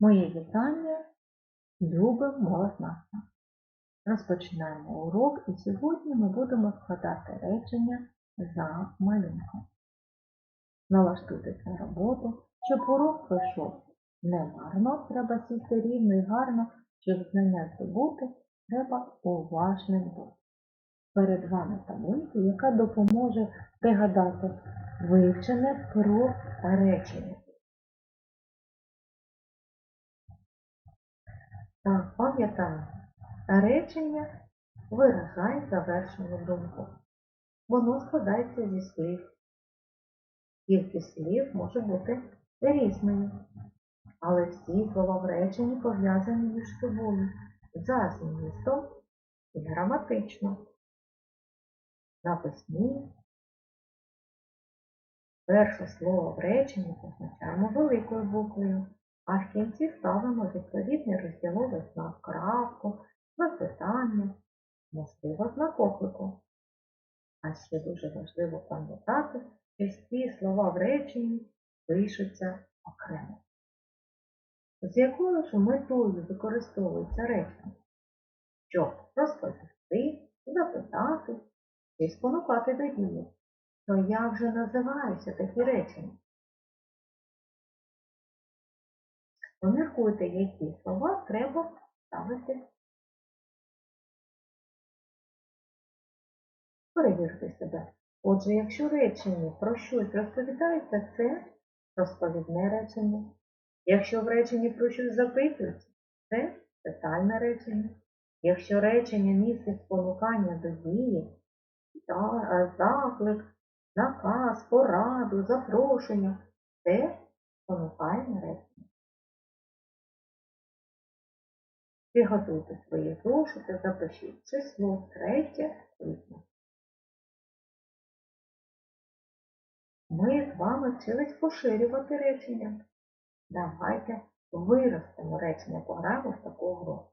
Мої вітання, любим мовознавцям. Розпочинаємо урок і сьогодні ми будемо складати речення за малюнком. Налаштуйтесь на роботу, щоб урок пройшов не марно, треба сісти рівно і гарно, щоб знання здобути, треба уважним бути. Перед вами таблиця, яка допоможе пригадати вивчене про речення. Пам'ятаємо, речення виражає завершену думку. Воно складається зі слів. Кількість слів може бути різною, але всі слова в реченні пов'язані між собою за змістом і граматично. На письмі перше слово в реченні позначаємо великою буквою, а в кінці ставимо відповідний розділовий знак крапку, запитання, можливо, знак оклику. А ще дуже важливо пам'ятати, що всі слова в реченні пишуться окремо. З якою ж метою використовується речення? Щоб розповісти, запитати чи спонукати до дії. То як же називаються такі речення? Поміркуйте, які слова треба ставити. Перевірте себе. Отже, якщо речення про щось розповідається, це розповідне речення. Якщо в реченні про щось запитується, це питальне речення. Якщо речення містить спонукання до дії, заклик, наказ, пораду, запрошення, це спонукальне речення. Приготуйте свої зошити, запишіть число третє квітня. Ми з вами вчились поширювати речення. Давайте виростемо речення, пограємо в таку гру.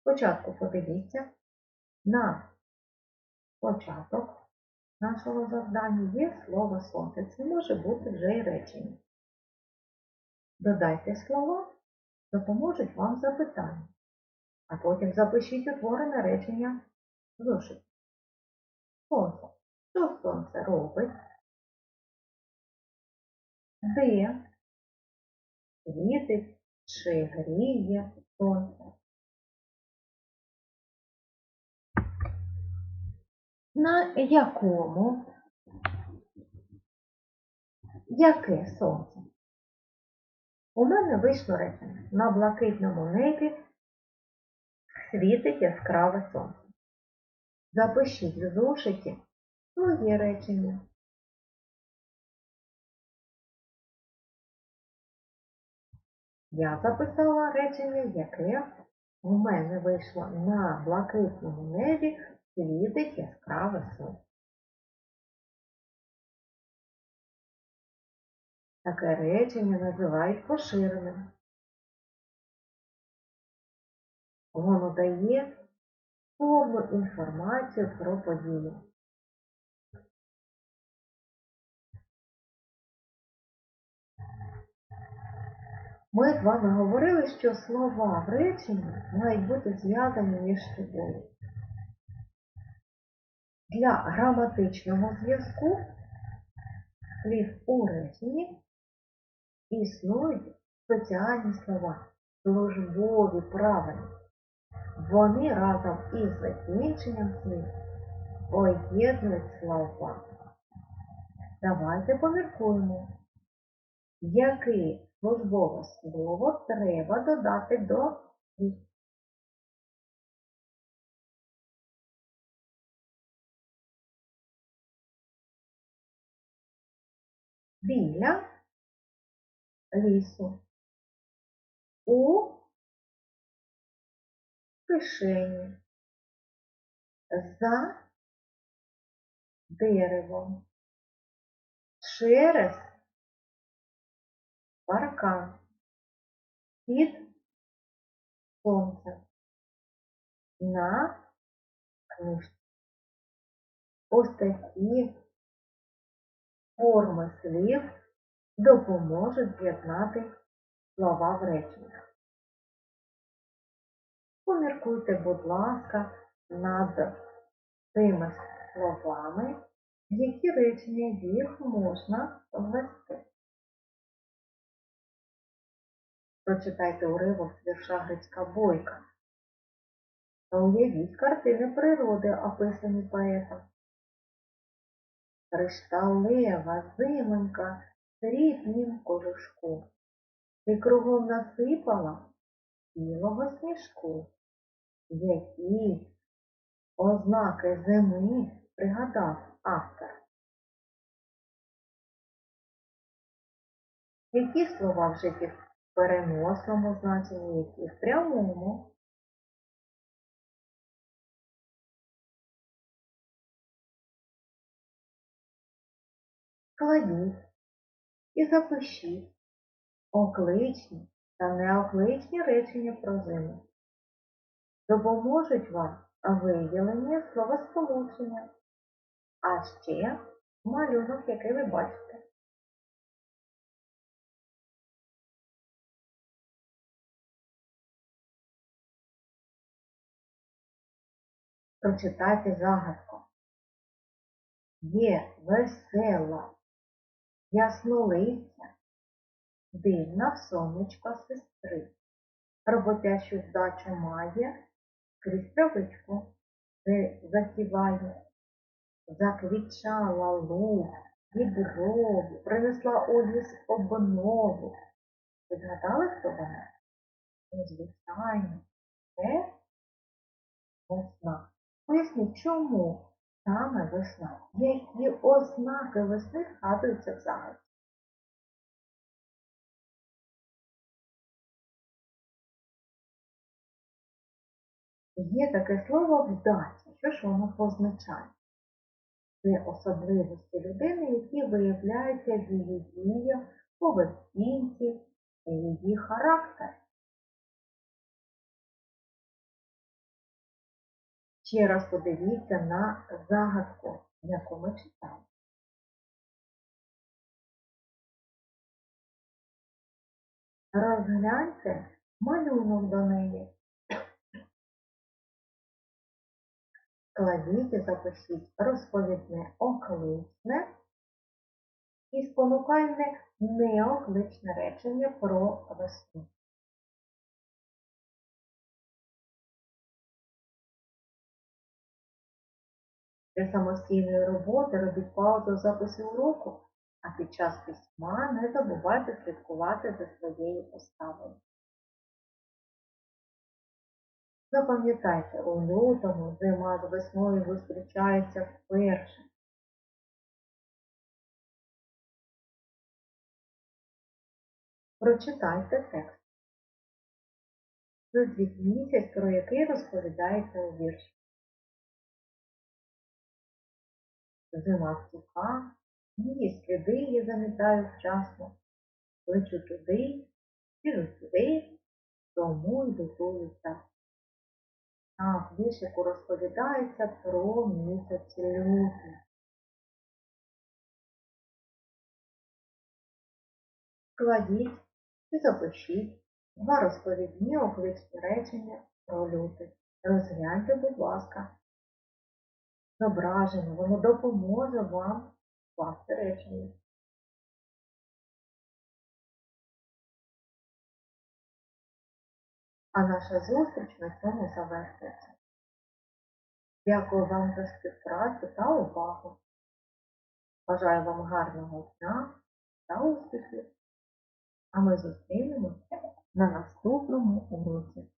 Спочатку подивіться на початок нашого завдання є слово сонце. Це може бути вже і речення. Додайте слова, допоможуть вам запитання, а потім запишіть утворене речення в зошит. Сонце. Що сонце робить? Де світить чи гріє сонце? На якому? Яке сонце? У мене вийшло речення. На блакитному небі світить яскраве сонце. Запишіть в зошиті своє речення. Я записала речення, яке у мене вийшло на блакитному небі світить яскраве сонце. Таке речення називають поширеним. Воно дає повну інформацію про подію. Ми з вами говорили, що слова в реченні мають бути зв'язані між собою. Для граматичного зв'язку слів у реченні існують спеціальні слова, службові правильні. Вони разом із закінченням слів поєднують слова. Давайте поміркуємо, яке службове слово треба додати до біля лісу, у кишені, за деревом, через паркан, під сонцем, на книжці. Ось такі форми слів допоможуть з'єднати слова в реченнях. Поміркуйте, будь ласка, над тими словами, які речення їх можна ввести. Прочитайте уривок з вірша Грицька Бойка. Уявіть картини природи, описані поетом. Кришталева зимонька срібнім кожушку. Ти кругом насипала білого сніжку. Які ознаки зими пригадав автор. Які слова вжиті в переносному значенні, які в прямому? Складіть і запишіть окличні та неокличні речення про зиму. Допоможуть вам виділення словосполучення, а ще малюнок, який ви бачите. Прочитайте загадку. Є весела, яснолиця, дивна в сонечко сестри. Роботящу вдачу має, крізь травичку де засіває. Заквічала луг, відрову, принесла Ольгу з обнову. Ви згадали, хто вона? Ну, Звичайно, це весна. Поясніть, чому саме весна? Які ознаки весни згадуються в загадці? Є таке слово вдача. Що ж воно позначає? Це особливості людини, які виявляються в її діях, поведінці її характері. Ще раз подивіться на загадку, яку ми читаємо. Розгляньте малюнок до неї. Кладіть і запишіть розповідне окличне і спонукальне неокличне речення про весну. Для самостійної роботи робіть паузу в записі уроку, а під час письма не забувайте слідкувати за своєю поставою. Запам'ятайте, у лютому зима з весною зустрічається вперше. Прочитайте текст. Назвіть місяць, про який розповідається у вірші. Зима втіка, її сліди я замітаю вчасно. Лечу туди, біжу сюди, тому й готую. Так, в віршику розповідається про місяць лютий. Складіть і запишіть два розповідні окличні речення про лютий. Розгляньте, будь ласка, зображення, воно допоможе вам скласти речення. А наша зустріч на цьому завершується. Дякую вам за співпрацю та увагу. Бажаю вам гарного дня та успіхів. А ми зустрінемося на наступному уроці.